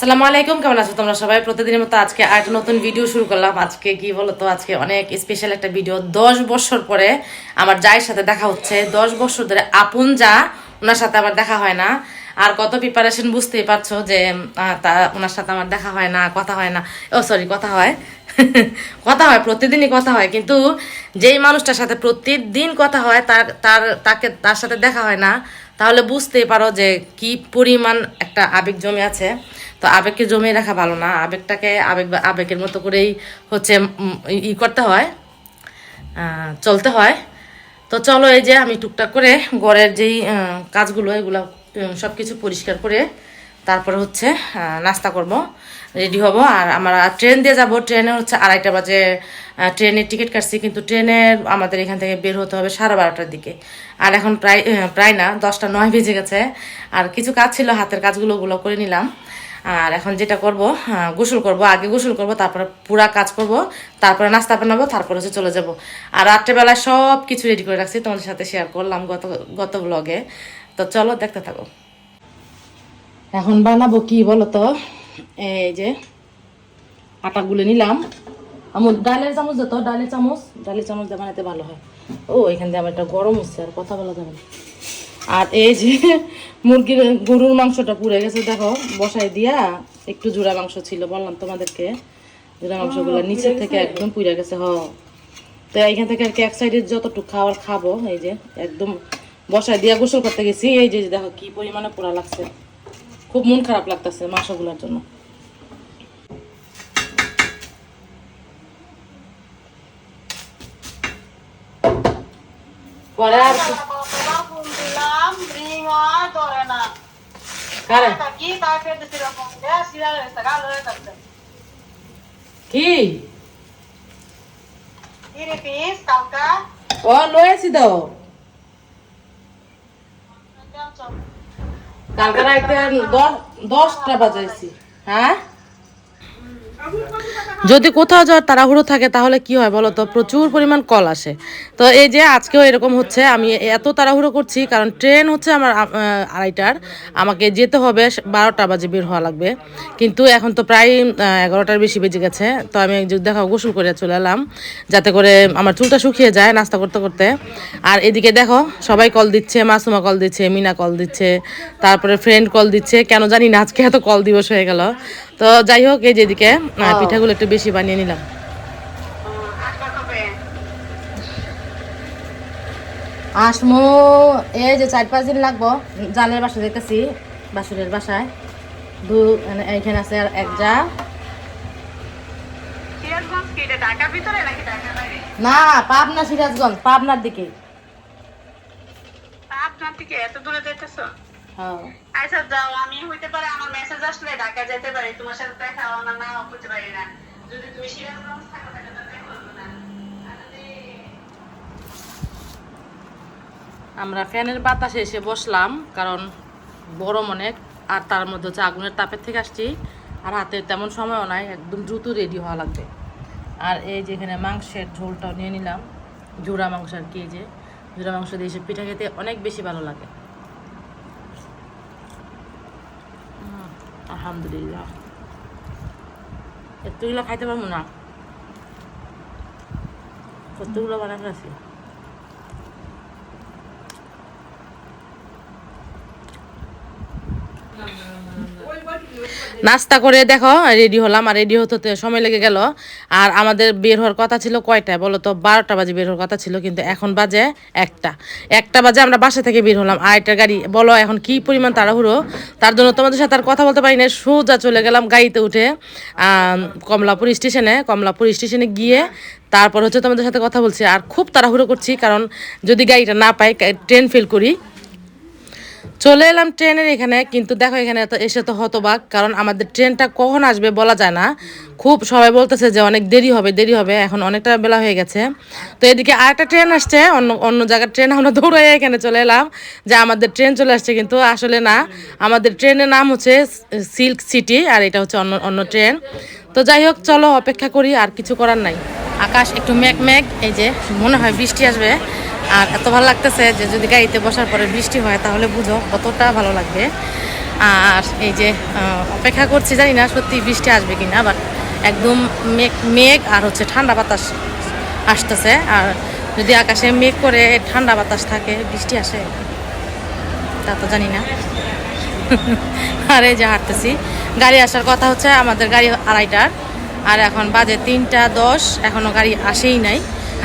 আসসালামু আলাইকুম, কেমন আছো তোমরা সবাই? প্রতিদিনের মতো আজকে আরেকটা নতুন ভিডিও শুরু করলাম। আজকে কি বলতো? আজকে অনেক স্পেশাল একটা ভিডিও দশ বছর পরে আমার জায়ের সাথে দেখা হচ্ছে। দশ বছর ধরে আপন যা, ওনার সাথে আমার দেখা হয় না। আর কত প্রিপারেশন বুঝতেই পারছ যে তা, ওনার সাথে আমার দেখা হয় না, কথা হয় না। ও সরি কথা হয়। কথা হয়, প্রতিদিনই কথা হয়। কিন্তু যেই মানুষটার সাথে প্রতিদিন কথা হয়, তার তার, তাকে, তার সাথে দেখা হয় না। তাহলে বুঝতেই পারো যে কি পরিমাণ একটা আবেগ জমে আছে। তো আবেগকে জমিয়ে রাখা ভালো না। আবেগটাকে আবেগ আবেগের মতো করেই হচ্ছে ই করতে হয় চলতে হয়। তো চলো এই যে আমি টুকটাক করে গড়ের যেই কাজগুলো, এগুলো সব কিছু পরিষ্কার করে তারপরে হচ্ছে নাস্তা করব। রেডি হব। আর আমরা ট্রেন দিয়ে যাব। ট্রেনে হচ্ছে আড়াইটা বাজে ট্রেনের টিকিট কাটছি, কিন্তু ট্রেনের আমাদের এখান থেকে বের হতে হবে সাড়ে বারোটার দিকে। আর এখন প্রায় প্রায় না, দশটা নয় বেজে গেছে। আর কিছু কাজ ছিল, হাতের কাজগুলো ওগুলো করে নিলাম। আর এখন যেটা করব গোসল করব। আগে গোসল করব, তারপরে পুরা কাজ করব। তারপরে নাস্তা বানাবো, তারপরে হচ্ছে চলে যাব। আর রাত্রেবেলায় সব কিছু রেডি করে রাখছি, তোমাদের সাথে শেয়ার করলাম গত গত ব্লগে তো চলো, দেখতে থাকো। এখন বানাবো কি বলো তো এই যে আটা গুলে নিলাম। আমার ডালের চামচ ডালের চামচ। ডালের চামচ দিয়ে বানাতে ভালো হয়। ও এখান দিয়ে আমার একটা গরম হচ্ছে আর কথা বলা যাবে না। আর এই যে মুরগির গরুর মাংসটা পুড়ে গেছে দেখো বসাই দিয়া একটু জোড়া মাংস ছিল বললাম তোমাদেরকে। জোড়া মাংসগুলো নিচের থেকে একদম পুড়ে গেছে হ। তো এইখান থেকে আর কি এক সাইডে যতটুকু খাবার খাব এই যে একদম বসাই দিয়া গোসল করতে গেছি। এই যে দেখো কি পরিমাণে পোড়া লাগছে। খুব মন খারাপ লাগতেছে মাংসগুলোর জন্য। কি? ও লয়েছি তো। কালকে রাইতে দশ দশটা বাজাইছি হ্যাঁ? যদি কোথাও যাওয়ার তাড়াহুড়ো থাকে, তাহলে কি হয় বলো তো? প্রচুর পরিমাণ কল আসে। তো এই যে আজকেও এরকম হচ্ছে, আমি এত তাড়াহুড়ো করছি, কারণ ট্রেন হচ্ছে আমার আড়াইটার, আমাকে যেতে হবে বারোটা বাজে বের হওয়া লাগবে। কিন্তু এখন তো প্রায় এগারোটার বেশি বেজে গেছে, তো আমি দেখো গোসল করে চলে এলাম, যাতে করে আমার চুলটা শুকিয়ে যায় নাস্তা করতে করতে। আর এদিকে দেখো, সবাই কল দিচ্ছে, মাসুমা কল দিচ্ছে, মিনা কল দিচ্ছে, তারপরে ফ্রেন্ড কল দিচ্ছে, কেন জানি না আজকে এত কল দিবস হয়ে গেল। তো যাই হোক এই যেদিকে পিঠাগুলো একটু বেশি বানিয়ে নিলাম। আসমো এই যে চার পাঁচ দিন লাগবো জালের বাসা যেতেছি বাসুরের বাসায়। দু মানে এইখানে আছে আর এক যা না পাবনা সিরাজগঞ্জ পাবনার দিকে। আপনার থেকে এত দূরে যাইতেছো? হ্যাঁ। আচ্ছা যাও, আমি হইতে পারে আমার মেসেজ আসলে ঢাকা যেতে পারি। তোমার সাথে দেখা হয় না হতে পারি না। যদি তুমি সিরাজগঞ্জ থাকো আমরা ফ্যানের বাতাসে এসে বসলাম, কারণ গরম অনেক, আর তার মধ্যে হচ্ছে আগুনের তাপের থেকে আসছি। আর হাতে তেমন সময়ও নাই, একদম দ্রুত রেডি হওয়া লাগবে। আর এই যেখানে মাংসের ঝোলটাও নিয়ে নিলাম। জোড়া মাংস আর কি যে। জোড়া মাংস দিয়ে এসে পিঠা খেতে অনেক বেশি ভালো লাগে। আলহামদুলিল্লাহ। এতগুলো খাইতে পারব না। কতগুলো বানাতে আছি? নাস্তা করে দেখো রেডি হলাম। আর রেডি হতে হতে সময় লেগে গেল। আর আমাদের বের হওয়ার কথা ছিল কয়টায় বলো তো? বারোটা বাজে বের হওয়ার কথা ছিল, কিন্তু এখন বাজে একটা। একটা বাজে আমরা বাসা থেকে বের হলাম। আর একটা গাড়ি, বলো এখন কি পরিমাণ তাড়াহুড়ো? তার জন্য তোমাদের সাথে আর কথা বলতে পারি না সোজা চলে গেলাম গাড়িতে উঠে কমলাপুর স্টেশনে। কমলাপুর স্টেশনে গিয়ে তারপর হচ্ছে তোমাদের সাথে কথা বলছি। আর খুব তাড়াহুড়ো করছি, কারণ যদি গাড়িটা না পাই ট্রেন ফেল করি চলে এলাম ট্রেনের এখানে, কিন্তু দেখো এখানে এত এসে তো হতবাক, কারণ আমাদের ট্রেনটা কখন আসবে বলা যায় না। খুব সবাই বলতেছে যে অনেক দেরি হবে দেরি হবে, এখন অনেকটা বেলা হয়ে গেছে। তো এদিকে আরেকটা ট্রেন আসছে, অন্য অন্য জায়গার ট্রেন আমরা দৌড়ে এখানে চলে এলাম, যে আমাদের ট্রেন চলে আসছে কিন্তু আসলে না। আমাদের ট্রেনের নাম হচ্ছে সিল্ক সিটি, আর এটা হচ্ছে অন্য অন্য ট্রেন। তো যাই হোক, চলো অপেক্ষা করি, আর কিছু করার নাই। আকাশ একটু মেঘ মেঘ এই যে মনে হয় বৃষ্টি আসবে। আর এত ভালো লাগতেছে যে যদি গাড়িতে বসার পরে বৃষ্টি হয়, তাহলে বুঝো কতটা ভালো লাগবে। আর এই যে অপেক্ষা করছি, জানি না সত্যি বৃষ্টি আসবে কিনা বাট একদম মেঘ মেঘ আর হচ্ছে ঠান্ডা বাতাস আসতেছে। আর যদি আকাশে মেঘ করে ঠান্ডা বাতাস থাকে, বৃষ্টি আসে? তা তো জানি না। আর এই যে হাঁটতেছি, গাড়ি আসার কথা হচ্ছে আমাদের গাড়ি আড়াইটার, আর এখন বাজে তিনটা দশ এখনও গাড়ি আসেই নাই।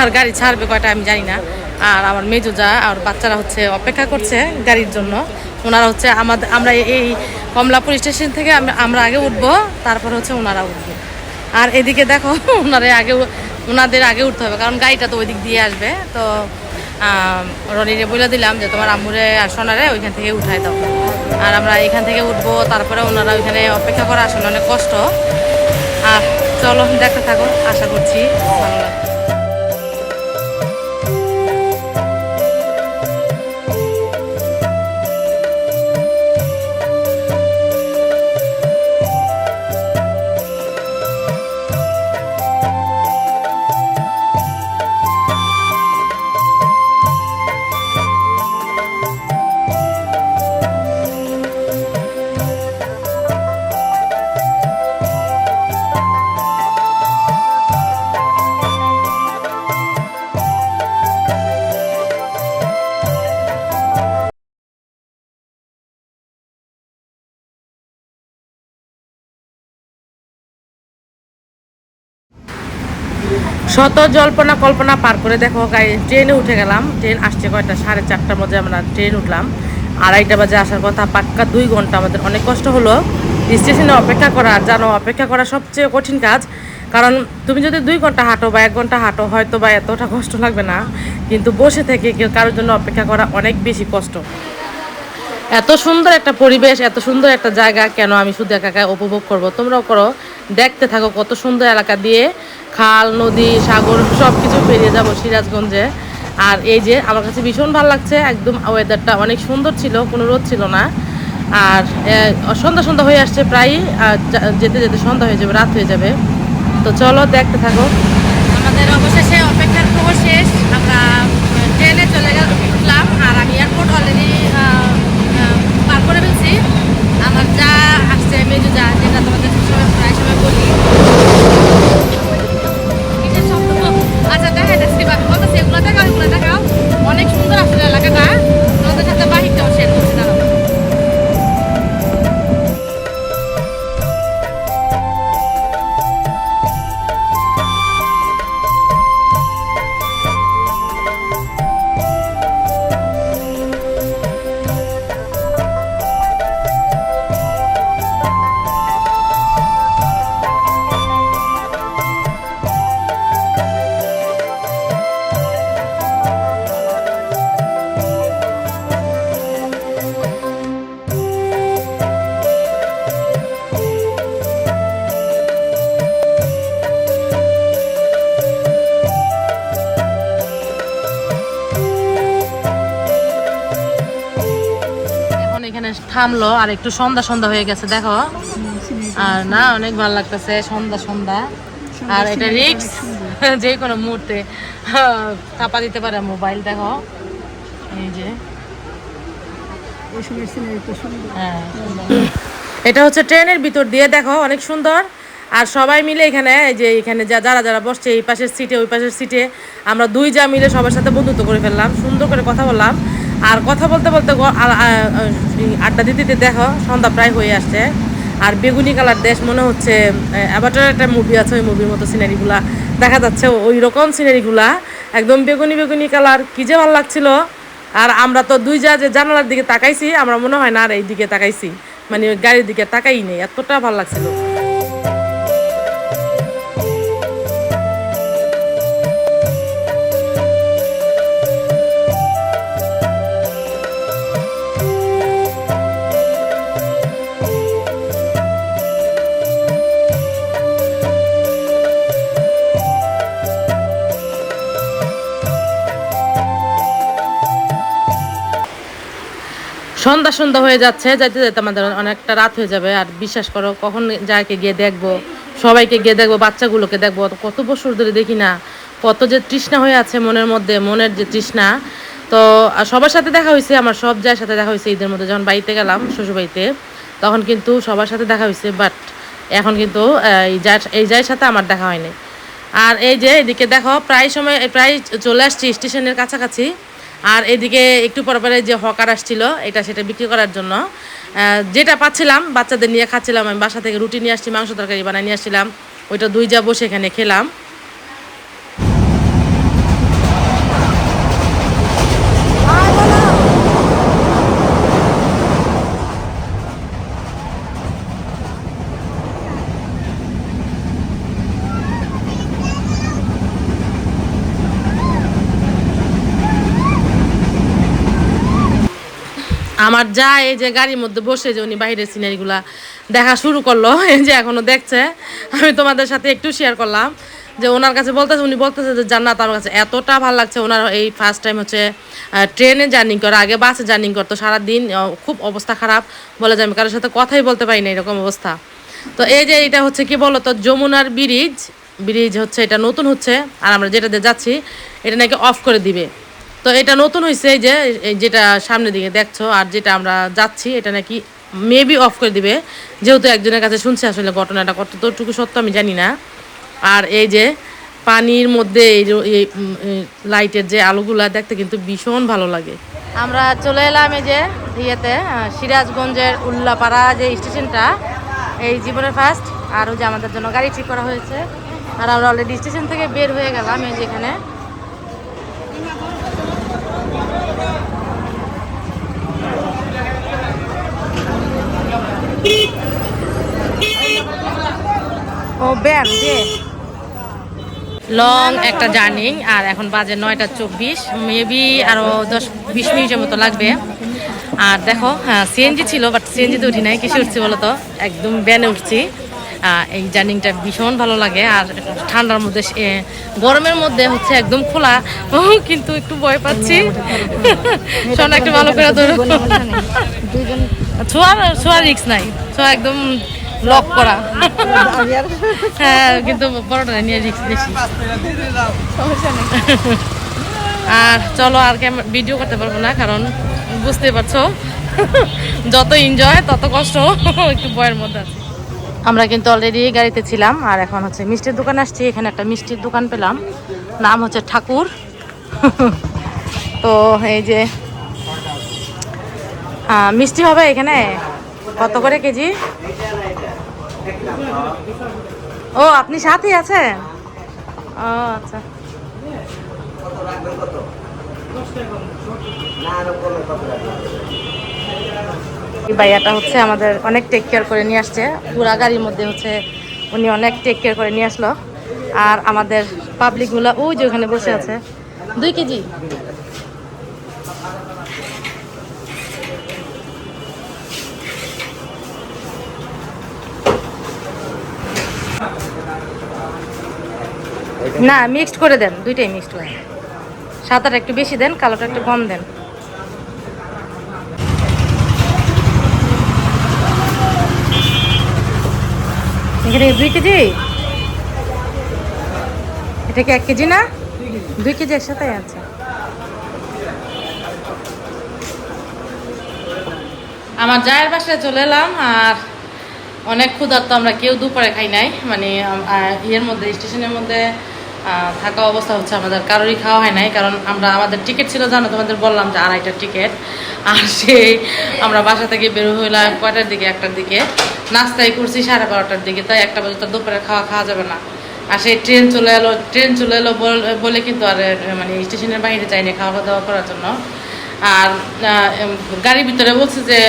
আর গাড়ি ছাড়বে কয়টা আমি জানি না। আর আমার মেজুজা আর বাচ্চারা হচ্ছে অপেক্ষা করছে গাড়ির জন্য। ওনারা হচ্ছে আমাদের আমরা এই কমলাপুর স্টেশন থেকে আমরা- আগে উঠবো, তারপর হচ্ছে ওনারা উঠবে। আর এদিকে দেখো, ওনারা আগে ওনাদের আগে উঠতে হবে, কারণ গাড়িটা তো ওই দিক দিয়ে আসবে। তো রনিরে বলে দিলাম যে তোমার আম্মুরে আর সোনারে ওইখান থেকে উঠাই দাও। আর আমরা এখান থেকে উঠবো, তারপরে ওনারা ওইখানে অপেক্ষা করা আসলে অনেক কষ্ট। আর চলো, দেখতে থাকো, আশা করছি ভালো লাগবে। শত জল্পনা কল্পনা পার করে দেখো গাড়ি ট্রেনে উঠে গেলাম, ট্রেন আসছে কয়টা? সাড়ে চারটার মধ্যে আমরা ট্রেন উঠলাম। আড়াইটা বাজে আসার কথা, পাক্কা দুই ঘণ্টা আমাদের অনেক কষ্ট হলো। স্টেশনে অপেক্ষা করা, জানো, অপেক্ষা করা সবচেয়ে কঠিন কাজ। কারণ তুমি যদি দুই ঘণ্টা হাঁটো বা এক ঘণ্টা হাঁটো, হয়তো বা এতটা কষ্ট লাগবে না। কিন্তু বসে থেকে কেউ কারোর জন্য অপেক্ষা করা অনেক বেশি কষ্ট। এত সুন্দর একটা পরিবেশ, এত সুন্দর একটা জায়গা, কেন আমি শুধু একা উপভোগ করব? তোমরাও করো, দেখতে থাকো কত সুন্দর এলাকা দিয়ে। খাল, নদী, সাগর সব কিছু পেরিয়ে যাব সিরাজগঞ্জে। আর এই যে আমার কাছে ভীষণ ভালো লাগছে, একদম ওয়েদারটা অনেক সুন্দর ছিল, কোনো রোদ ছিল না। আর সন্ধ্যা সন্ধ্যা হয়ে আসছে প্রায় যেতে যেতে সন্ধ্যা হয়ে যাবে, রাত হয়ে যাবে। তো চলো, দেখতে থাকো। আমাদের অবশেষে অপেক্ষার খবর শেষ। থামলো আর একটু সন্ধ্যা সন্ধ্যা হয়ে গেছে দেখো। আর না অনেক ভালো লাগতেছে সন্ধ্যা সন্ধ্যা। আর এটা রিক্স যে কোনো মুহূর্তে। চাপা দিতে পারে মোবাইল দেখো। এই যে। হ্যাঁ, এটা হচ্ছে ট্রেনের ভিতর দিয়ে দেখো অনেক সুন্দর। আর সবাই মিলে এখানে এই যে এখানে যা যারা যারা বসছে এই পাশের সিটে ওই পাশের সিটে আমরা দুই যা মিলে সবার সাথে বন্ধুত্ব করে ফেললাম সুন্দর করে কথা বললাম। আর কথা বলতে বলতে আড্ডা দিতে দিতে দেখো, সন্ধ্যা প্রায় হয়ে আসছে। আর বেগুনি কালার দেশ মনে হচ্ছে অ্যাবাটার একটা মুভি আছে, ওই মুভির মতো সিনারিগুলা দেখা যাচ্ছে ওই রকম সিনারিগুলা একদম বেগুনি বেগুনি কালার, কী যে ভালো লাগছিল। আর আমরা তো দুই যা যে জানালার দিকে তাকাইছি, আমরা মনে হয় না আর এই দিকে তাকাইছি। মানে গাড়ির দিকে তাকাই নেই, এতটা ভালো লাগছিল। সন্ধ্যা সন্ধ্যা হয়ে যাচ্ছে, যাইতে যাইতে আমাদের অনেকটা রাত হয়ে যাবে। আর বিশ্বাস করো, কখন যাকে গিয়ে দেখব, সবাইকে গিয়ে দেখব, বাচ্চাগুলোকে দেখব কত বছর ধরে দেখি না। কত যে তৃষ্ণা হয়ে আছে মনের মধ্যে, মনের যে তৃষ্ণা। তো সবার সাথে দেখা হয়েছে, আমার সব জায়ের সাথে দেখা হয়েছে ঈদের মধ্যে। যখন বাড়িতে গেলাম শ্বশুরবাড়িতে, তখন কিন্তু সবার সাথে দেখা হয়েছে বাট এখন কিন্তু এই যার এই যার সাথে আমার দেখা হয়নি। আর এই যে, এদিকে দেখো, প্রায় সময় প্রায় চলে আসছি স্টেশনের কাছাকাছি। আর এদিকে একটু পরে পরে যে হকার আসছিল, এটা সেটা বিক্রি করার জন্য। যেটা পাচ্ছিলাম, বাচ্চাদের নিয়ে খাচ্ছিলাম, আমি বাসা থেকে রুটি নিয়ে আসছি, মাংস তরকারি বানিয়ে নিয়ে আসছিলাম, ওইটা দুই যা বসে এখানে খেলাম। আমার যা এই যে গাড়ির মধ্যে বসে যে উনি বাইরের সিনারিগুলা দেখা শুরু করল, এই যে এখনও দেখছে, আমি তোমাদের সাথে একটু শেয়ার করলাম যে ওনার কাছে বলতেছে, উনি বলতেছে যে, জান্নাত, আমার কাছে এতটা ভালো লাগছে ওনার এই ফার্স্ট টাইম হচ্ছে ট্রেনে জার্নি করে, আগে বাসে জার্নি করতো, সারাদিন খুব অবস্থা খারাপ, বলে যে আমি কারোর সাথে কথাই বলতে পারি না, এরকম অবস্থা। তো এই যে এটা হচ্ছে কি বলতো, যমুনার ব্রিজ ব্রিজ হচ্ছে, এটা নতুন হচ্ছে, আর আমরা যেটাতে যাচ্ছি, এটা নাকি অফ করে দিবে। তো এটা নতুন হয়েছে এই যে যেটা সামনের দিকে দেখছ, আর যেটা আমরা যাচ্ছি, এটা নাকি মেবি অফ করে দিবে। যেহেতু একজনের কাছে শুনছি আসলে ঘটনাটা কতটুকু সত্য আমি জানি না। আর এই যে পানির মধ্যে এই লাইটের যে আলোগুলা দেখতে কিন্তু ভীষণ ভালো লাগে। আমরা চলে এলাম এই যে ইয়েতে সিরাজগঞ্জের উল্লাপাড়া যে স্টেশনটা। এই জীবনের ফার্স্ট আর যে আমাদের জন্য গাড়ি ঠিক করা হয়েছে। আর আমরা অলরেডি স্টেশন থেকে বের হয়ে গেলাম এই যে ও ব্যায়াম যে লং একটা জার্নি আর এখন বাজে নয়টা চব্বিশ মেবি আরও দশ বিশ মিনিটের মতো লাগবে। আর দেখো হ্যাঁ সিএনজি ছিল বাট সিএনজিতে উঠি নাই। কিসে উঠছি বলো তো একদম ব্যানে উঠছি। এই জার্নিংটা ভীষণ ভালো লাগে আর ঠান্ডার মধ্যে গরমের মধ্যে হচ্ছে একদম খোলা কিন্তু একটু ভয় পাচ্ছি। শোনা একটু ভালো করে ধরো। ছোঁয়ার ছোঁয়ার রিক্স নাই। ছোঁয়া একদম লক করা। হ্যাঁ কিন্তু বড়টা নিয়ে রিক্স বেশি। আর চলো আর ভিডিও করতে পারব না কারণ বুঝতে পারছ যত এনজয় তত কষ্ট একটু বয়ের মধ্যে আছে। আমরা কিন্তু অলরেডি গাড়িতে ছিলাম আর এখন হচ্ছে মিষ্টির দোকান আসছি এখানে একটা মিষ্টির দোকান পেলাম। নাম হচ্ছে ঠাকুর। তো এই যে হ্যাঁ মিষ্টি হবে এখানে কত করে কেজি? ও, আপনি সাথে আছেন? ও আচ্ছা। ভাইয়াটা হচ্ছে আমাদের অনেক টেক কেয়ার করে নিয়ে আসছে। পুরা গাড়ির মধ্যে হচ্ছে উনি অনেক টেক কেয়ার করে নিয়ে আসলো। আর আমাদের পাবলিকগুলো ওই যে ওখানে বসে আছে। দুই কেজি? না মিক্সড করে দেন, দুইটাই মিক্সড করে সাদাটা একটু বেশি দেন, কালোটা একটু কম দেন। এখানে দুই কেজি? এটা কি এক কেজি না? দুই কেজি একসাথে আছে। আমার জায়ের বাসায় চলে এলাম, আর অনেক ক্ষুধার্ত আমরা কেউ দুপুরে খাই নাই। মানে ইয়ের মধ্যে, স্টেশনের মধ্যে থাকা অবস্থা হচ্ছে আমাদের কারোরই খাওয়া হয় নাই, কারণ আমরা আমাদের টিকিট ছিল, জানো, তোমাদের বললাম যে আড়াইটা টিকিট আর সেই আমরা বাসা থেকে বের হইলাম কয়টার দিকে? একটার দিকে। নাস্তাই করছি সাড়ে বারোটার দিকে, তাই একটা পর্যন্ত দুপুরে খাওয়া খাওয়া যাবে না। আর সেই ট্রেন চলে এলো, ট্রেন চলে এলো বল- কিন্তু আর মানে স্টেশনের বাইরে যাইনি খাওয়া দাওয়া করার জন্য। আর গাড়ির ভিতরে বলছে যে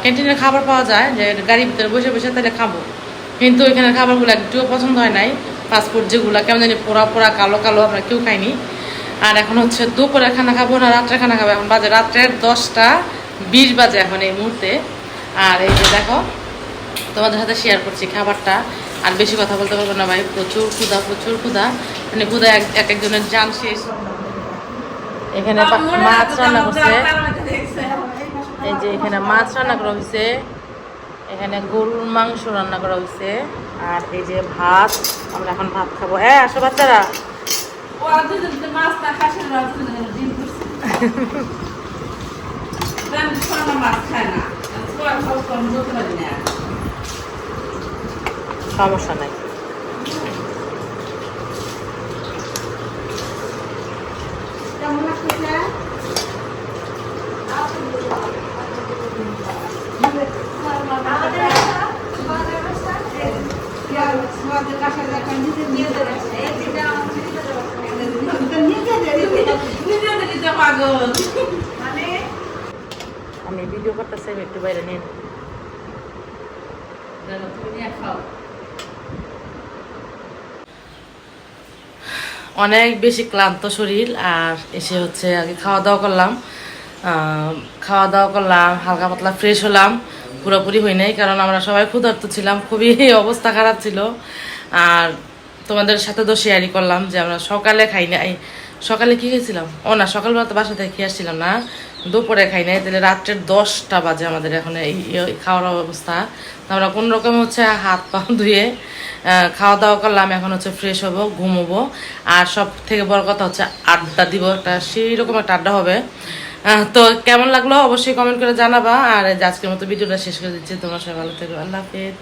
ক্যান্টিনের খাবার পাওয়া যায়, যে গাড়ির ভিতরে বসে বসে তাহলে খাব। কিন্তু এখানে খাবারগুলো একটুও পছন্দ হয় নাই। পাসপোর্ট যেগুলো কেমন জানি পোড়া পোড়া কালো কালো আমরা কেউ খাইনি। আর এখন হচ্ছে দুপুরে খানা খাব না রাত্রে খানা খাব। এখন বাজে রাত্রের দশটা বিশ বাজে এখন এই মুহূর্তে। আর এই যে দেখো তোমাদের সাথে শেয়ার করছি খাবারটা। আর বেশি কথা বলতে পারব না ভাই প্রচুর ক্ষুধা প্রচুর ক্ষুধা। মানে ক্ষুধা এক এক একজনের জান শেষ। এখানে মাছ রান্না করছে। এই যে এখানে মাছ রান্না করা হয়েছে এখানে গরুর মাংস রান্না করা হয়েছে আর এই যে ভাত, আমরা এখন ভাত খাব। হ্যাঁ আসো বাচ্চারা। সমস্যা নাই। কেমন লাগতেছে আমি ভিডিও করতেছি একটু বাইরে নিয়ে নে। খাও। অনেক বেশি ক্লান্ত শরীর আর এসে হচ্ছে আগে খাওয়া দাওয়া করলাম। আহ, খাওয়া দাওয়া করলাম হালকা পাতলা ফ্রেশ হলাম। পুরোপুরি হই নাই, কারণ আমরা সবাই ক্ষুধার্ত ছিলাম, খুবই অবস্থা খারাপ ছিল। আর তোমাদের সাথে তো শেয়ারই করলাম যে আমরা সকালে খাই নাই। সকালে কি খেয়েছিলাম? ও না, সকালবেলা তো বাসা থেকে খেয়ে আসছিলাম না, দুপুরে খাই নাই, তাহলে রাত্রের দশটা বাজে আমাদের এখন এই খাওয়ার অবস্থা। তো আমরা কোন রকম হচ্ছে হাত পা ধুয়ে খাওয়া দাওয়া করলাম, এখন হচ্ছে ফ্রেশ হব, ঘুমোবো। আর সব থেকে বড় কথা হচ্ছে আড্ডা দিব, একটা সেই রকম একটা আড্ডা হবে। তো কেমন লাগল? অবশ্যই কমেন্ট করে জানাবা। আর আজকের মতো ভিডিওটা শেষ করে দিচ্ছি। তোমার সবাই ভালো থেকো। আল্লাহ হাফেজ।